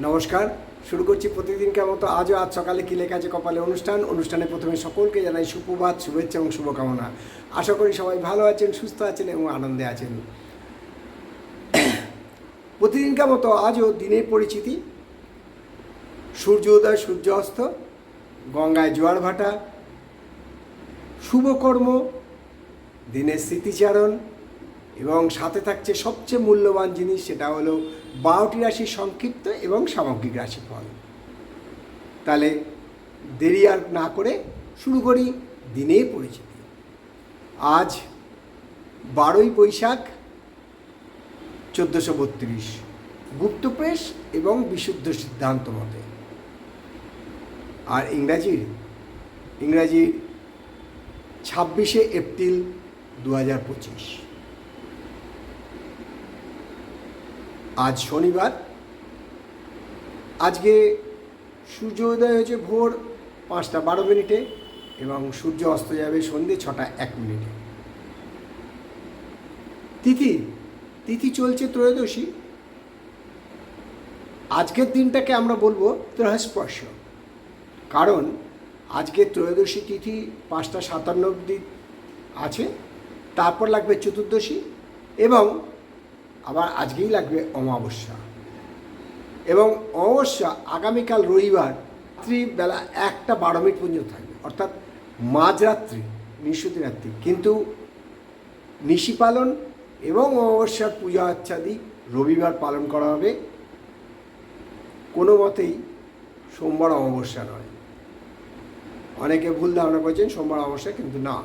নমস্কার। শুরু করছি প্রতিদিনকার মতো আজও আজ সকালে কি লেখা আছে কপালে অনুষ্ঠান। অনুষ্ঠানে প্রথমে সকলকে জানাই সুপ্রভাত, শুভেচ্ছা এবং শুভকামনা। আশা করি সবাই ভালো আছেন, সুস্থ আছেন এবং আনন্দে আছেন। প্রতিদিনকার মতো আজও দিনের পরিচিতি। সূর্য উদয় সূর্য অস্ত গঙ্গায় জোয়ার ভাটা শুভকর্ম দিনের স্মৃতিচারণ এবং সাথে থাকছে সবচেয়ে মূল্যবান জিনিস, সেটা হলো বারোটি রাশির সংক্ষিপ্ত এবং সামগ্রিক রাশিফল। তাহলে দেরি আর না করে শুরু করি দিনের পরিচিতি। আজ বারোই বৈশাখ, চোদ্দোশো বত্রিশ। গুপ্তপ্রেস এবং বিশুদ্ধ সিদ্ধান্ত মতে। আর ইংরাজির ইংরাজি ছাব্বিশে এপ্রিল দু হাজার পঁচিশ। আজ শনিবার। আজকে সূর্য উদয় হয়েছে ভোর পাঁচটা বারো মিনিটে এবং সূর্য অস্ত যাবে সন্ধে ছটা এক মিনিটে। তিথি তিথি চলছে ত্রয়োদশী। আজকের দিনটাকে আমরা বলব ত্রয়স্পর্শ। কারণ আজকে ত্রয়োদশী তিথি পাঁচটা সাতান্ন অবধি আছে, তারপর লাগবে চতুর্দশী এবং আবার আজকেই লাগবে অমাবস্যা। এবং অমাবস্যা আগামীকাল রবিবার রাত্রি বেলা একটা বারো মিনিট পর্যন্ত থাকবে। অর্থাৎ মাঝরাত্রি, নিশুতি রাত্রি। কিন্তু নিশি পালন এবং অমাবস্যার পূজা আচ্ছাদি রবিবার পালন করা হবে। কোনো মতেই সোমবার অমাবস্যা নয়। অনেকে ভুল ধারণা করেছেন সোমবার অমাবস্যা, কিন্তু না।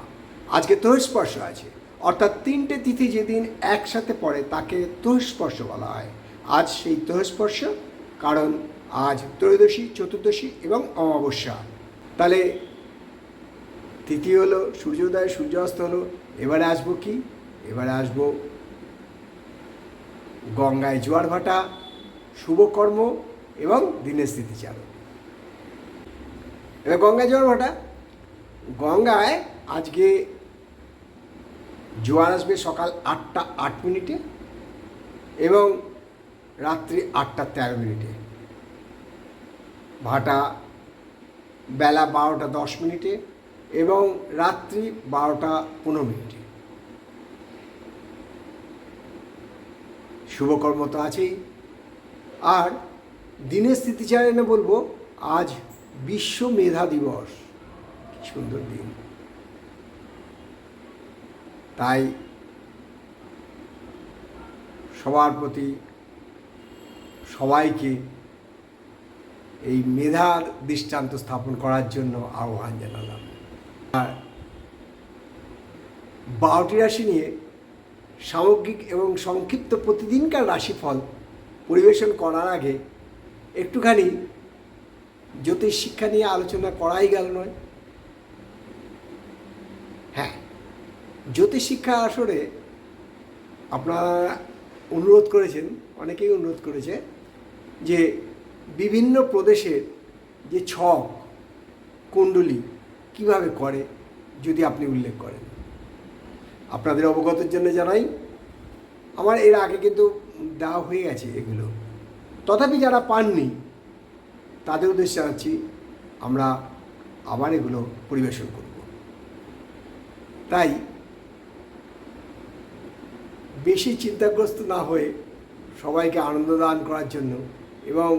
আজকে তো স্পর্শ আছে। অর্থাৎ তিনটে তিথি যেদিন একসাথে পড়ে, তাকে তহস্পর্শ বলা হয়। আজ সেই তহস্পর্শ কারণ আজ ত্রয়োদশী, চতুর্দশী এবং অমাবস্যা। তাহলে তিথি হলো, সূর্যোদয়, সূর্যাস্ত হলো, এবারে আসব কি? এবারে আসব গঙ্গায় জোয়ার ভাটা শুভকর্ম এবং দিনের স্মৃতিচারণ এবার গঙ্গায় জোয়ার ভাটা, গঙ্গায় আজকে জোয়ার আসবে সকাল আটটা আট মিনিটে এবং রাত্রি আটটা তেরো মিনিটে। ভাটা বেলা বারোটা দশ মিনিটে এবং রাত্রি বারোটা পনেরো মিনিটে। শুভকর্ম তো আছেই। আর দিনের স্মৃতিচারণে বলব, আজ বিশ্ব মেধা দিবস। সুন্দর দিন। তাই সবার প্রতি সবাইকে এই মেধার দৃষ্টান্ত স্থাপন করার জন্য আহ্বান জানালাম। আর বারোটি রাশি নিয়ে সামগ্রিক এবং সংক্ষিপ্ত প্রতিদিনকার রাশিফল পরিবেশন করার আগে একটুখানি জ্যোতিষ শিক্ষা নিয়ে আলোচনা করাই গেল নয়। হ্যাঁ জ্যোতিষ শিক্ষা আসরে আপনারা অনুরোধ করেছেন, অনেকেই অনুরোধ করেছে, যে বিভিন্ন প্রদেশের যে ছক, কুণ্ডলী কীভাবে করে, যদি আপনি উল্লেখ করেন। আপনাদের অবগতের জন্য জানাই, আমার এর আগে কিন্তু দেওয়া হয়ে গেছে এগুলো। তথাপি যারা পাননি, তাদের উদ্দেশ্যে জানাচ্ছি, আমরা আবার এগুলো পরিবেশন করব। তাই বেশি চিন্তাগ্রস্ত না হয়ে সবাইকে আনন্দ দান করার জন্য এবং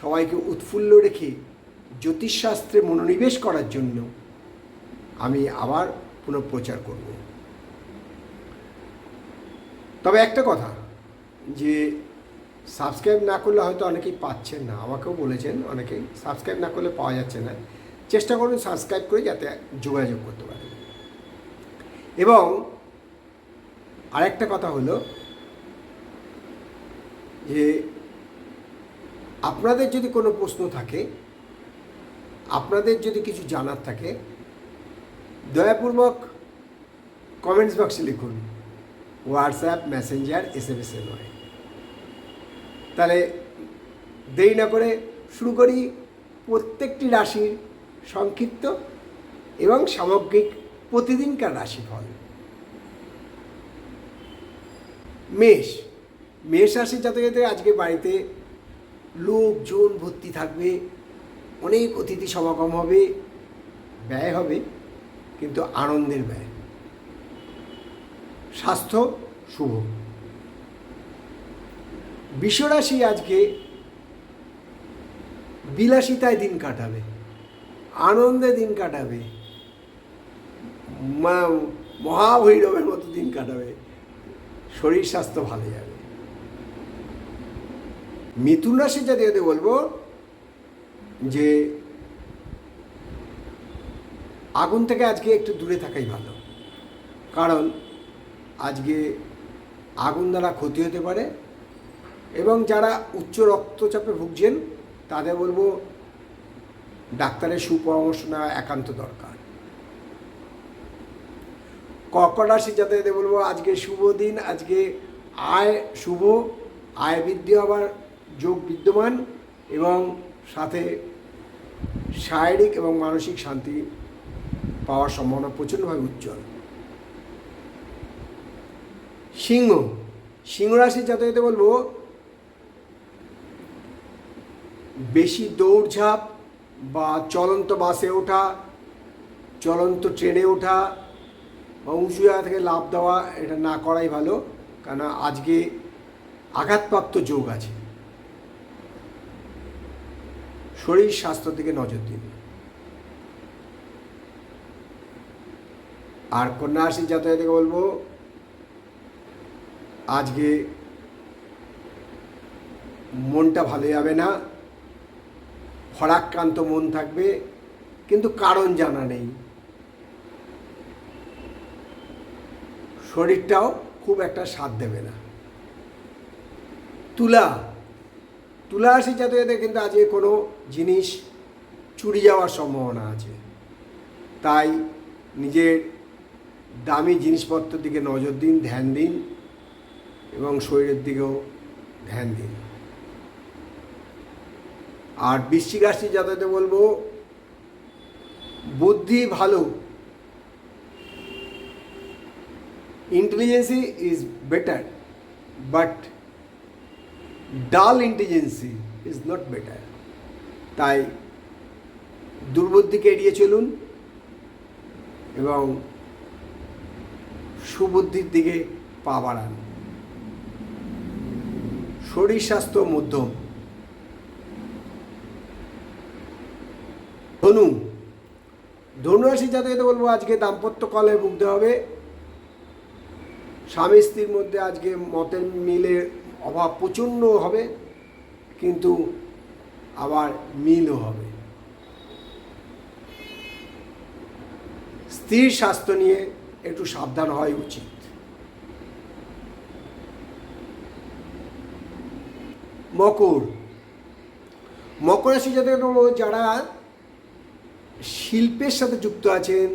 সবাইকে উৎফুল্ল রেখে জ্যোতিষশাস্ত্রে মনোনিবেশ করার জন্য আমি আবার পুনঃপ্রচার করব। তবে একটা কথা, যে সাবস্ক্রাইব না করলে হয়তো অনেকেই পাচ্ছেন না। আমাকেও বলেছেন অনেকেই, সাবস্ক্রাইব না করলে পাওয়া যাচ্ছে না। চেষ্টা করুন সাবস্ক্রাইব করে যাতে যোগাযোগ করতে পারেন। এবং আরেকটা কথা হলো যে আপনাদের যদি কোনো প্রশ্ন থাকে, আপনাদের যদি কিছু জানার থাকে, দয়াপূর্বক কমেন্টস বক্সে লিখুন। হোয়াটসঅ্যাপ মেসেঞ্জার এস এম এসে নয়। তাহলে দেরি না করে শুরু করি প্রত্যেকটি রাশির সংক্ষিপ্ত এবং সামগ্রিক প্রতিদিনকার রাশিফল। মেষ। মেষ রাশির জাতক জাতিকা আজকে বাড়িতে লোকজন ভর্তি থাকবে। অনেক অতিথি সমাগম হবে। ব্যয় হবে, কিন্তু আনন্দের ব্যয়। স্বাস্থ্য শুভ। বিশ্বরাশি আজকে বিলাসিতায় দিন কাটাবে, আনন্দে দিন কাটাবে মহাভৈরবের মতো দিন কাটাবে। শরীর স্বাস্থ্য ভালো যাবে। মিথুন রাশি জাতীয়তে বলব যে, আগুন থেকে আজকে একটু দূরে থাকাই ভালো। কারণ আজকে আগুন দ্বারা ক্ষতি হতে পারে এবং যারা উচ্চ রক্তচাপে ভুগছেন, তাদের বলব, ডাক্তারের সুপরামর্শ নেওয়া একান্ত দরকার। কর্কট রাশি যাতে বলব আজকে শুভ দিন, আজকে আয় শুভ, আয় বৃদ্ধি হবার যোগ বিদ্যমান এবং সাথে শারীরিক এবং মানসিক শান্তি পাওয়ার সম্ভাবনা প্রচণ্ডভাবে উজ্জ্বল। সিংহ সিংহ রাশির যাতায়াতে বলব বেশি দৌড়ঝাঁপ বা চলন্ত বাসে ওঠা, চলন্ত ট্রেনে ওঠা বা উঁচু জায়গা থেকে লাভ দেওয়া এটা না করাই ভালো কেন আজকে আঘাতপ্রাপ্ত যোগ আছে। শরীর স্বাস্থ্যের দিকে নজর দিন। আর কন্যা যাতায়াতে বলব, আজকে মনটা ভালো যাবে না, ফরাক্রান্ত মন থাকবে, কিন্তু কারণ জানা নেই। শরীরটাও খুব একটা সাথ দেবে না। তুলা তুলা রাশি জাতকদের কিন্তু আজকে কোনো জিনিস চুরি যাওয়ার সম্ভাবনা আছে। তাই নিজের দামি জিনিসপত্রের দিকে নজর দিন, ধ্যান দিন এবং শরীরের দিকেও ধ্যান দিন। আর বৃশ্চিক রাশি যাতে বলব, বুদ্ধি ভালো ইন্টেলিজেন্সি ইজ বেটার বাট ডাল ইন্টেলিজেন্সি ইজ নট বেটার তাই দুর্বুদ্ধিকে এড়িয়ে চলুন এবং সুবুদ্ধির দিকে পা বাড়ান। শরীর স্বাস্থ্য মধ্যম। ধনু ধনুরাশি যাতে বলব আজকে দাম্পত্য কলে ভুগতে হবে। স্বামী স্ত্রীর মধ্যে আজকে মতের মিলে অভাব প্রচণ্ড হবে, কিন্তু আবার মিলও হবে। স্ত্রীর স্বাস্থ্য নিয়ে একটু সাবধান হওয়াই উচিত। মকর। মকর রাশি যাতে যারা শিল্পের সাথে যুক্ত আছেন,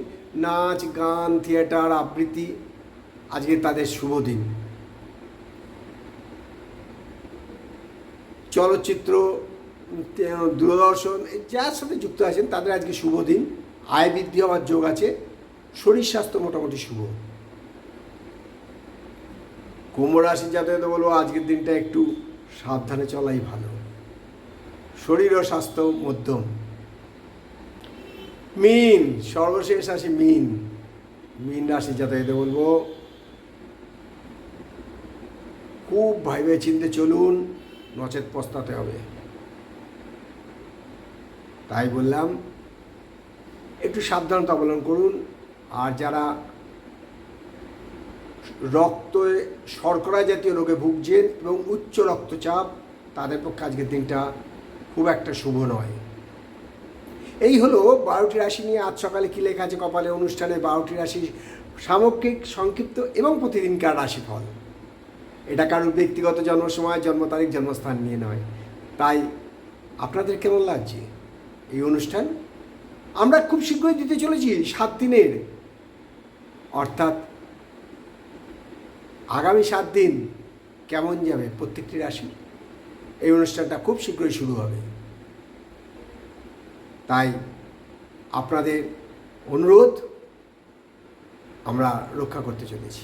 নাচ, গান থিয়েটার আবৃত্তি আজকে তাদের শুভ দিন। চলচ্চিত্র, দূরদর্শন, যার সাথে যুক্ত আছেন, তাদের আজকে শুভ দিন। আয় বৃদ্ধি হওয়ার যোগ আছে। শরীর স্বাস্থ্য মোটামুটি শুভ। কুম্ভ রাশি যাতে বলব, আজকের দিনটা একটু সাবধানে চলাই ভালো। শরীর ও স্বাস্থ্য মধ্যম। মিন, সর্বশেষ আসি মিন। মিন রাশি যাতায়াতে বলব খুব ভাইবে চিনতে চলুন, নচেত পস্তাতে হবে। তাই বললাম, একটু সাবধানতা অবলম্বন করুন, আর যারা রক্ত শর্করা জাতীয় রোগে ভুগছেন এবং উচ্চ রক্তচাপ, তাদের পক্ষে আজকের দিনটা খুব একটা শুভ নয়। এই হলো বারোটি রাশি নিয়ে আজ সকালে কী লেখা আছে কপালে অনুষ্ঠানে বারোটি রাশি সামগ্রিক, সংক্ষিপ্ত এবং প্রতিদিনকার রাশিফল। এটা কারোর ব্যক্তিগত জন্ম সময় জন্ম তারিখ, জন্মস্থান নিয়ে নয়। তাই আপনাদের কেমন লাগছে এই অনুষ্ঠান? আমরা খুব শীঘ্রই দিতে চলেছি সাত দিনের। অর্থাৎ আগামী সাত দিন কেমন যাবে প্রত্যেকটি রাশি? এই অনুষ্ঠানটা খুব শীঘ্রই শুরু হবে। তাই আপনাদের অনুরোধ, আমরা রক্ষা করতে চলেছি।